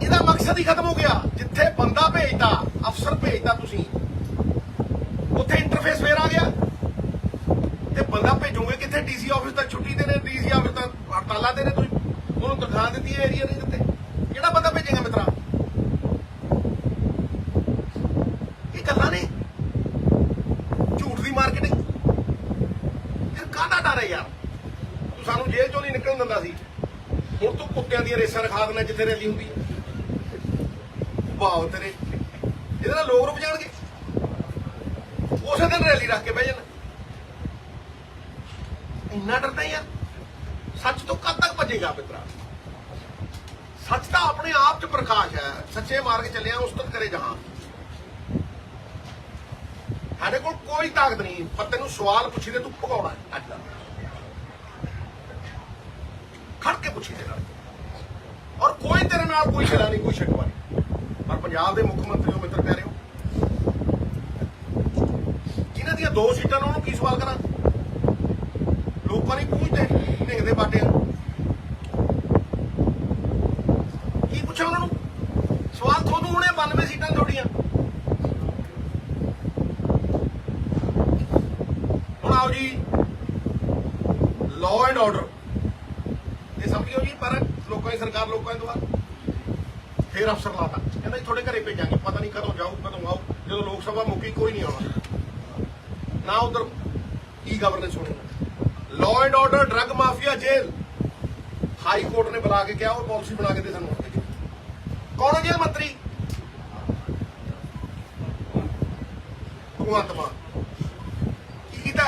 ਇਹਦਾ ਮਕਸਦ ਹੀ ਖਤਮ ਹੋ ਗਿਆ। ਜਿੱਥੇ ਬੰਦਾ ਭੇਜਦਾ ਅਫਸਰ ਭੇਜਦਾ ਤੁਸੀਂ। ਉੱਥੇ ਇੰਟਰਫੇਸ ਫੇਰ ਆ ਗਿਆ। ਤੇ ਬੰਦਾ ਭੇਜੋਗੇ ਕਿੱਥੇ? ਡੀਸੀ ਆਫਿਸ ਤੱਕ ਛੁੱਟੀ ਦੇ ਨੇ ਡੀਸੀ ਆਫਿਸ ਤੱਕ ਹੜਤਾਲਾਂ ਦੇ ਨੇ ਤੁਸੀਂ ਉਹਨੂੰ ਤਨਖਾਹ ਦਿੱਤੀ ਏਰੀਆ ਨਹੀਂ ਦਿੱਤੇ ਕਿਹੜਾ ਬੰਦਾ ਭੇਜੇਗਾ ਮਿੱਤਰਾ ਇਹ ਗੱਲਾਂ ਨੇ ਝੂਠ ਦੀ ਮਾਰਕੀਟਿੰਗ ਫਿਰ ਕਾਹਦਾ ਡਰ ਹੈ ਯਾਰ ਤੂੰ ਸਾਨੂੰ ਜੇਲ੍ਹ ਚੋਂ ਸੀ। ਹੁਣ ਤੂੰ ਕੁੱਤਿਆਂ ਦੀਆਂ ਰੇਸਾਂ ਰਖਾ ਦੇਣਾ ਜਿੱਥੇ ਰੈਲੀ ਹੁੰਦੀ ਹੈ ਤੇਰੇ। ਇਹਦੇ ਨਾਲ ਲੋਕ ਰੁਕ ਜਾਣਗੇ। ਉਸੇ ਦਿਨ ਰੈਲੀ ਰੱਖ ਕੇ ਬਹਿ ਜਾਣਾ। ਇੰਨਾ ਡਰਦਾ ਯਾਰ ਸੱਚ ਤੋਂ ਕਦ ਤੱਕ ਭੱਜੇਗਾ ਮਿੱਤਰਾ? ਸੱਚ ਤਾਂ ਆਪਣੇ ਆਪ ਚ ਪ੍ਰਕਾਸ਼ ਹੈ। ਸੱਚੇ ਮਾਰਗ ਚੱਲਿਆ, ਉਸ ਤੱਕ ਕਰੇ ਜਹਾਂ। ਸਾਡੇ ਕੋਲ ਕੋਈ ਤਾਕਤ ਨਹੀਂ। ਪਰ ਤੈਨੂੰ ਸਵਾਲ ਪੁੱਛੀ ਤੇ ਤੂੰ ਭਗਾਉਣਾ ਹੈ ਅੱਜ ਦਾ ਖੜ ਕੇ ਪੁੱਛੀ ਤੇ ਨਾਲ ਔਰ ਕੋਈ ਤੇਰੇ ਨਾਲ ਕੋਈ ਸ਼ਿਲਾ ਨਹੀਂ, ਕੋਈ ਸ਼ਿਕਵਾ ਨਹੀਂ ਪਰ ਪੰਜਾਬ ਦੇ ਮੁੱਖ ਮੰਤਰੀ ਹੋ ਮਿੱਤਰ ਪਿਆਰਿਓ ਜਿਨ੍ਹਾਂ ਦੀਆਂ ਦੋ ਸੀਟਾਂ ਨੇ ਉਹਨੂੰ ਕੀ ਸਵਾਲ ਕਰਾਂ? ਲੋਕਾਂ ਨੇ ਤੇ ਨਿੰਗਦੇ ਬਾਟੇ ਕੀ ਪੁੱਛਾਂ ਉਹਨਾਂ ਨੂੰ ਸਵਾਲ ਤੁਹਾਨੂੰ ਹੁਣੇ 92 ਸੀਟਾਂ ਤੁਹਾਡੀਆਂ ਹੁਣ ਆਓ ਜੀ ਲਾਅ ਐਂਡ ਆਰਡਰ ਇਹ ਸਮਝਿਓ ਜੀ ਪਰ ਲੋਕਾਂ ਦੀ ਸਰਕਾਰ ਲੋਕਾਂ ਦੇ ਦੁਆਰ ਫੇਰ ਅਫਸਰ ਲਾਤਾ ਕਹਿੰਦਾ ਜੀ ਤੁਹਾਡੇ ਘਰੇ ਭੇਜਾਂਗੇ ਪਤਾ ਨਹੀਂ ਕਦੋਂ ਜਾਊ ਕਦੋਂ ਆਊ ਜਦੋਂ ਲੋਕ ਸਭਾ ਮੁੱਕੀ ਕੋਈ ਨਹੀਂ ਆਉਣਾ ਨਾ ਉਧਰ ਈ ਗਵਰਨੈਂਸ ਹੋਣੀ law and order drug mafia jail. High court ਨੇ ਬੁਲਾ ਕੇ ਕਿਹਾ, ਉਹ ਪਾਲਿਸੀ ਬਣਾ ਕੇ ਦੇ ਸਾਨੂੰ ਕੌਣ ਹੈ ਜੇਲ੍ਹ ਮੰਤਰੀ? ਭਗਵੰਤ ਮਾਨ। ਕੀ ਕੀਤਾ?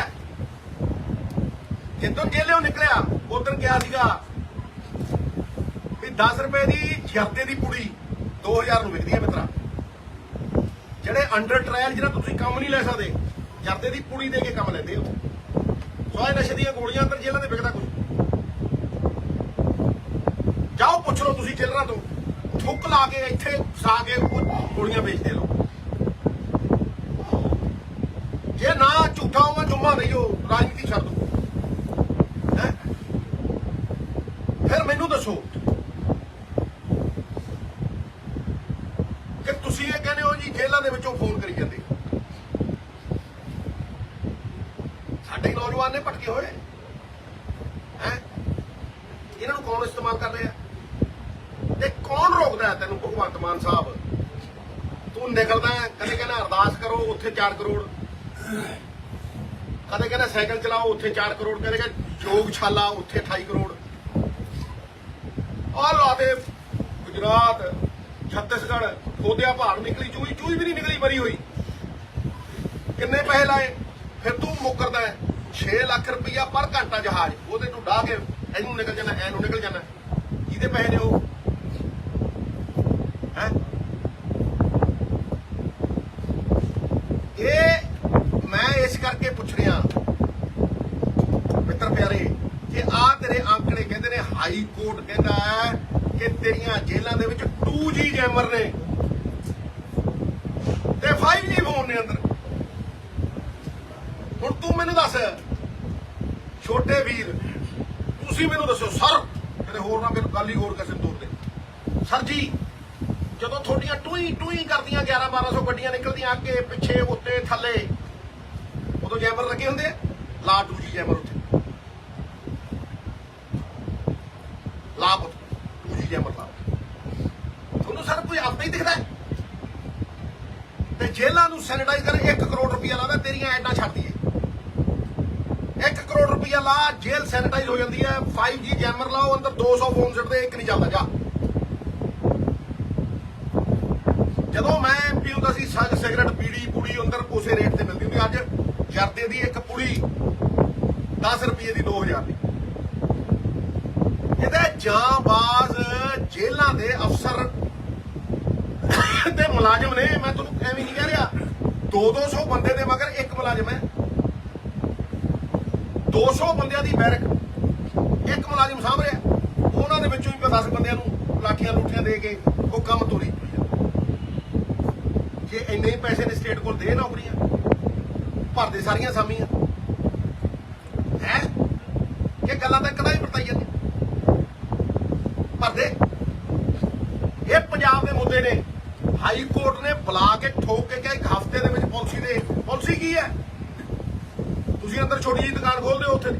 ਜਦੋਂ ਜੇਲ੍ਹੋਂ ਨਿਕਲਿਆ ਉਦੋਂ ਕਿਹਾ ਸੀਗਾ ਵੀ 10 ਰੁਪਏ ਦੀ ਜਰਦੇ ਦੀ ਪੁੜੀ 2000 ਨੂੰ ਵਿਕਦੀ ਹੈ ਮਿੱਤਰਾ। ਜਿਹੜੇ ਅੰਡਰ ਟ੍ਰਾਇਲ ਜਿਹਨਾਂ ਤੁਸੀਂ ਕੰਮ ਨਹੀਂ ਲੈ ਸਕਦੇ, ਜਰਦੇ ਦੀ ਪੁੜੀ ਦੇ ਕੇ ਕੰਮ ਲੈਂਦੇ ਹੋ। ਸੋਏ ਨਸ਼ੇ ਦੀਆਂ ਗੋਲੀਆਂ ਅੰਦਰ ਜੇਲ੍ਹਾਂ ਦੇ ਵਿਕਦਾ ਕੋਈ? ਜਾਓ, ਪੁੱਛ ਲਓ ਤੁਸੀਂ ਜੇਲਰਾਂ ਤੋਂ। ਥੁੱਕ ਲਾ ਕੇ ਇੱਥੇ ਸਾ ਕੇ ਗੋਲੀਆਂ ਵੇਚਦੇ ਲੋ ਜੇ ਨਾ ਝੂਠਾ ਹੋਵਾਂ, ਜੁਮਾ ਨਹੀਂ ਹੋ ਰਾਜਨੀਤੀ ਛੱਡ ਦੋ ਹੈ? ਫਿਰ ਮੈਨੂੰ ਦੱਸੋ ਕਿ ਤੁਸੀਂ ਇਹ ਕਹਿੰਦੇ ਹੋ ਜੀ ਜੇਲ੍ਹਾਂ ਦੇ ਵਿੱਚੋਂ ਫੋਨ ਕਰੀ ਜਾਂਦੇ ਸਾਡੇ ਨੇ ਭਟਕੇ ਹੋਏ। ਹੈ? ਇਹਨਾਂ ਨੂੰ ਕੌਣ ਇਸਤੇਮਾਲ ਕਰ ਰਿਹਾ? ਤੇ ਕੌਣ ਰੋਕਦਾ ਤੈਨੂੰ ਭਗਵੰਤ ਮਾਨ ਸਾਹਿਬ? ਤੂੰ ਨਿਕਲਦਾ ਕਦੇ ਕਹਿੰਦਾ ਅਰਦਾਸ ਕਰੋ, ਉੱਥੇ 4 ਕਰੋੜ। ਕਦੇ ਕਹਿੰਦਾ ਸਾਈਕਲ ਚਲਾਓ, ਉੱਥੇ 4 ਕਰੋੜ। ਕਦੇ ਕਹਿੰਦਾ ਜੋਗ ਛਾਲਾ ਉੱਥੇ 28 ਕਰੋੜ। ਆਹ ਲਾਤੇ ਗੁਜਰਾਤ, ਛੱਤੀਸਗੜ੍ਹ, ਖੋਦਿਆ ਪਹਾੜ ਨਿਕਲੀ ਚੂਈ ਚੂਈ ਵੀ ਨਹੀਂ ਨਿਕਲੀ, ਮਰੀ ਹੋਈ। ਕਿੰਨੇ ਪੈਸੇ ਲਾਏ? ਫਿਰ ਤੂੰ ਮੁੱਕਰਦਾ ਹੈ। 6 ਲੱਖ ਰੁਪਈਆ ਪਰ ਘੰਟਾ ਜਹਾਜ਼, ਉਹਦੇ ਤੋਂ ਢਾ ਕੇ ਇਹਨੂੰ ਨਿਕਲ ਜਾਣਾ ਐਨੂੰ ਨਿਕਲ ਜਾਣਾ। ਕਿਹਦੇ ਪੈਸੇ ਨੇ ਉਹ? ਹੈ? ਇਹ ਮੈਂ ਇਸ ਕਰਕੇ ਪੁੱਛ ਰਿਹਾ, ਮਿੱਤਰ ਪਿਆਰੇ, ਕਿ ਆ ਤੇਰੇ ਆਂਕੜੇ ਕਹਿੰਦੇ ਨੇ, ਹਾਈ ਕੋਰਟ ਕਹਿੰਦਾ ਹੈ ਕਿ ਤੇਰੀਆਂ ਜੇਲ੍ਹਾਂ ਦੇ ਵਿੱਚ 2G ਜੈਮਰ ਨੇ। ਤੇ 5G ਫੋਨ ਨੇ ਅੰਦਰ ਹੁਣ ਤੂੰ ਮੈਨੂੰ ਦੱਸ ਛੋਟੇ ਵੀਰ, ਤੁਸੀਂ ਮੈਨੂੰ ਦੱਸੋ ਸਰ, ਕਿਤੇ ਹੋਰ ਨਾ ਮੈਨੂੰ ਗੱਲ ਹੀ ਹੋਰ ਕਿਸੇ ਨੂੰ ਤੋਰ ਦੇ। ਸਰ ਜੀ, ਜਦੋਂ ਤੁਹਾਡੀਆਂ ਟੂਈ ਟੂਈ ਕਰਦੀਆਂ 11 1200 ਗੱਡੀਆਂ ਨਿਕਲਦੀਆਂ ਅੱਗੇ, ਪਿੱਛੇ, ਉੱਤੇ, ਥੱਲੇ, ਉਦੋਂ ਜੈਮਰ ਲੱਗੇ ਹੁੰਦੇ ਆ? ਲਾ 2G ਜੈਮਰ ਉੱਥੇ ਲਾ ਪੁੱਤ ਟੂ ਜੀ ਜੈਮਰ ਲਾ ਤੁਹਾਨੂੰ ਸਰ ਕੋਈ ਆਪੇ ਹੀ ਦਿਖਦਾ ਤੇ ਜੇਲਾਂ ਨੂੰ ਸੈਨੇਟਾਈਜ਼ ਕਰ 1 ਕਰੋੜ ਰੁਪਇਆ ਲਾਦਾ ਤੇਰੀਆਂ ਐਡਾਂ ਛੱਡਦੀ 1 ਕਰੋੜ ਲਾ ਜੇਲ੍ਹ ਸੈਨੀਟਾਈਜ਼ ਹੋ ਜਾਂਦੀ ਹੈ। 5G ਜੈਮਰ ਲਾਓ, ਅੰਦਰ 200 ਫੋਨ ਛੱਡਦੇ ਇੱਕ ਨਹੀਂ ਚੱਲਦਾ। ਜਾ। ਜਦੋਂ ਮੈਂ ਪੀਉਂਦਾ ਸੀ ਸੱਜ ਸਿਗਰਟ ਬੀੜੀ ਪੂੜੀ ਅੰਦਰ ਉਸੇ ਰੇਟ ਤੇ ਮਿਲਦੀ ਹੁੰਦੀ ਅੱਜ ਜਰਦੇ ਦੀ ਇੱਕ ਪੁੜੀ 10 ਰੁਪਏ ਦੀ 2000 ਦੀ। ਇਹਦੇ ਜਾਂਬਾਜ਼ ਜੇਲ੍ਹਾਂ ਦੇ ਅਫਸਰ ਤੇ ਮੁਲਾਜ਼ਮ ਨੇ, ਮੈਂ ਤੁਹਾਨੂੰ ਐਵੇਂ ਨਹੀਂ ਕਹਿ ਰਿਹਾ 2-200 ਬੰਦੇ ਦੇ ਮਗਰ ਇੱਕ ਮੁਲਾਜ਼ਮ ਹੈ। 200 ਬੰਦਿਆਂ ਦੀ ਬੈਰਕ। ਇੱਕ ਮੁਲਾਜ਼ਮ ਸਾਂਭ ਰਿਹਾ। ਉਹਨਾਂ ਦੇ ਵਿੱਚੋਂ ਹੀ 10 ਬੰਦਿਆਂ ਨੂੰ ਲਾਠੀਆਂ ਲੂਠੀਆਂ ਦੇ ਕੇ ਉਹ ਕੰਮ ਤੋਰੀ ਜੇ ਇੰਨੇ ਹੀ ਪੈਸੇ ਨੇ ਸਟੇਟ ਕੋਲ ਦੇ ਨੌਕਰੀਆਂ, ਭਰਦੇ ਸਾਰੀਆਂ ਸਾਮੀਆਂ। ਹੈ? ਇਹ ਗੱਲਾਂ ਤਾਂ ਕਦਾਂ ਹੀ ਵਰਤਾਈ ਜਾਂਦੀਆਂ ਭਰਦੇ। ਇਹ ਪੰਜਾਬ ਦੇ ਮੁੱਦੇ ਨੇ। ਹਾਈ ਕੋਰਟ ਨੇ ਬੁਲਾ ਕੇ ਠੋਕ ਕੇ ਕਿਹਾ ਇੱਕ ਹਫ਼ਤੇ ਦੇ ਵਿੱਚ ਪਾਲਿਸੀ ਦੇ ਪਾਲਿਸੀ ਕੀ ਹੈ? ਤੁਸੀਂ ਅੰਦਰ ਛੋਟੀ ਜਿਹੀ ਦੁਕਾਨ ਖੋਲਦੇ ਹੋ ਉੱਥੇ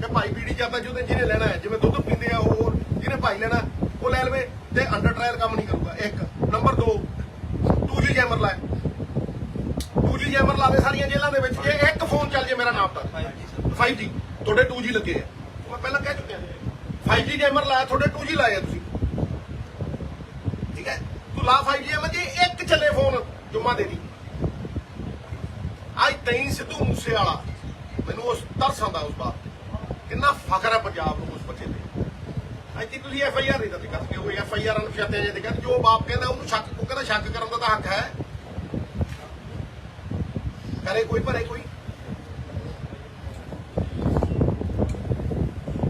ਤੇ ਭਾਈ ਬੀੜੀ ਜਾਂਦਾ ਜਿਹਦੇ ਜਿਹਨੇ ਲੈਣਾ ਹੈ ਜਿਵੇਂ ਦੁੱਧ ਪੀਂਦੇ ਆ ਹੋਰ ਜਿਹਨੇ ਭਾਈ ਲੈਣਾ ਉਹ ਲੈ ਲਵੇ ਤੇ ਅੰਡਰ ਟ੍ਰਾਇਲ ਕੰਮ ਨਹੀਂ ਕਰੂਗਾ। ਇੱਕ। ਨੰਬਰ 2 2G ਜੈਮਰ ਲਾਏ 2G ਜੈਮਰ ਲਾਵੇ ਸਾਰੀਆਂ ਜੇਲ੍ਹਾਂ ਦੇ ਵਿੱਚ। ਜੇ ਇੱਕ ਫੋਨ ਚੱਲ ਜੇ ਮੇਰਾ ਨਾਮ ਤਾਂ। 5G ਤੁਹਾਡੇ 2G ਲੱਗੇ ਆ। ਮੈਂ ਪਹਿਲਾਂ ਕਹਿ ਚੁੱਕਿਆ 5G ਜੈਮਰ ਲਾਇਆ ਤੁਹਾਡੇ 2G ਲਾਏ ਆ ਤੁਸੀਂ। ਠੀਕ ਹੈ? ਤੂੰ ਲਾ 5G ਜੈਮਰ ਜੇ ਇੱਕ ਚੱਲੇ ਫੋਨ ਜੁਮਾ ਦੇ ਦੀ। ਅੱਜ ਤੈਂ ਸਿੱਧੂ ਮੂਸੇ ਵਾਲਾ ਮੈਨੂੰ ਉਸ ਤਰਸ ਆਉਂਦਾ ਉਸ ਬਾਤ ਤੇ। ਕਿੰਨਾ ਫਖਰ ਹੈ ਪੰਜਾਬ ਨੂੰ ਉਸ ਬੱਚੇ ਤੇ। ਅੱਜ ਤੀ ਤੁਸੀਂ ਐਫ ਆਈ ਆਰ ਨਹੀਂ ਦਰਜ ਸਕੇ ਹੋ ਐਫ ਆਈ ਆਰ ਅਨਫਿਆਤੇ ਜੇ ਤੇ ਕਹਿੰਦੇ ਜੋ ਬਾਪ ਕਹਿੰਦਾ ਉਹਨੂੰ ਸ਼ੱਕ, ਉਹ ਕਹਿੰਦਾ ਸ਼ੱਕ ਕਰਨ ਦਾ ਤਾਂ ਹੱਕ ਹੈ। ਕਰੇ ਕੋਈ, ਭਰੇ ਕੋਈ।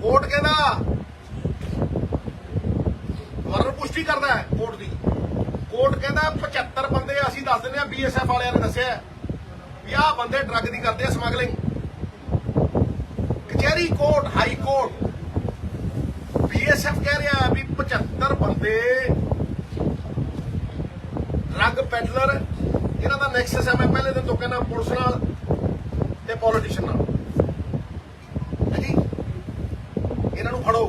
ਕੋਰਟ ਕਹਿੰਦਾ, ਮਰਨ ਪੁਸ਼ਟੀ ਕਰਦਾ ਹੈ ਕੋਰਟ ਦੀ। ਕੋਰਟ ਕਹਿੰਦਾ 75 ਬੰਦੇ ਅਸੀਂ ਦੱਸ ਦਿੰਦੇ ਆ ਬੀਐਸਐਫ ਵਾਲਿਆਂ ਨੇ ਦੱਸਿਆ ਵੀ ਆਹ ਬੰਦੇ ਡਰੱਗ ਦੀ ਕਰਦੇ ਆ ਸਮਗਲਿੰਗ ਕਚਹਿਰੀ ਕੋਰਟ, ਹਾਈ ਕੋਰਟ। ਬੀਐਸਐਫ ਕਹਿ ਰਿਹਾ ਵੀ 75 ਬੰਦੇ ਡਰੱਗ ਪੈਡਲਰ ਇਹਨਾਂ ਦਾ ਨੈਕਸਸ ਹੈ ਮੈਂ ਪਹਿਲੇ ਦਿਨ ਤੋਂ ਕਹਿੰਦਾ ਪੁਲਿਸ ਨਾਲ ਤੇ ਪੋਲੀਟੀਸ਼ੀਅਨ ਨਾਲ। ਜੀ ਇਹਨਾਂ ਨੂੰ ਫੜੋ।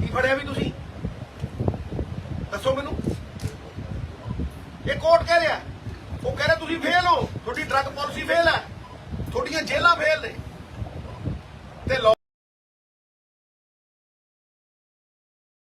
ਕੀ ਫੜਿਆ ਵੀ ਤੁਸੀਂ? ਦੱਸੋ ਮੈਨੂੰ। ਇਹ ਕੋਰਟ ਕਹਿ ਰਿਹਾ। ਉਹ ਕਹਿ ਰਿਹਾ, ਤੁਸੀਂ ਫੇਲ ਹੋ। ਤੁਹਾਡੀ ਡਰੱਗ ਪਾਲਿਸੀ ਫੇਲ ਹੈ। ਤੁਹਾਡੀਆਂ ਜੇਲ੍ਹਾਂ ਫੇਲ ਨੇ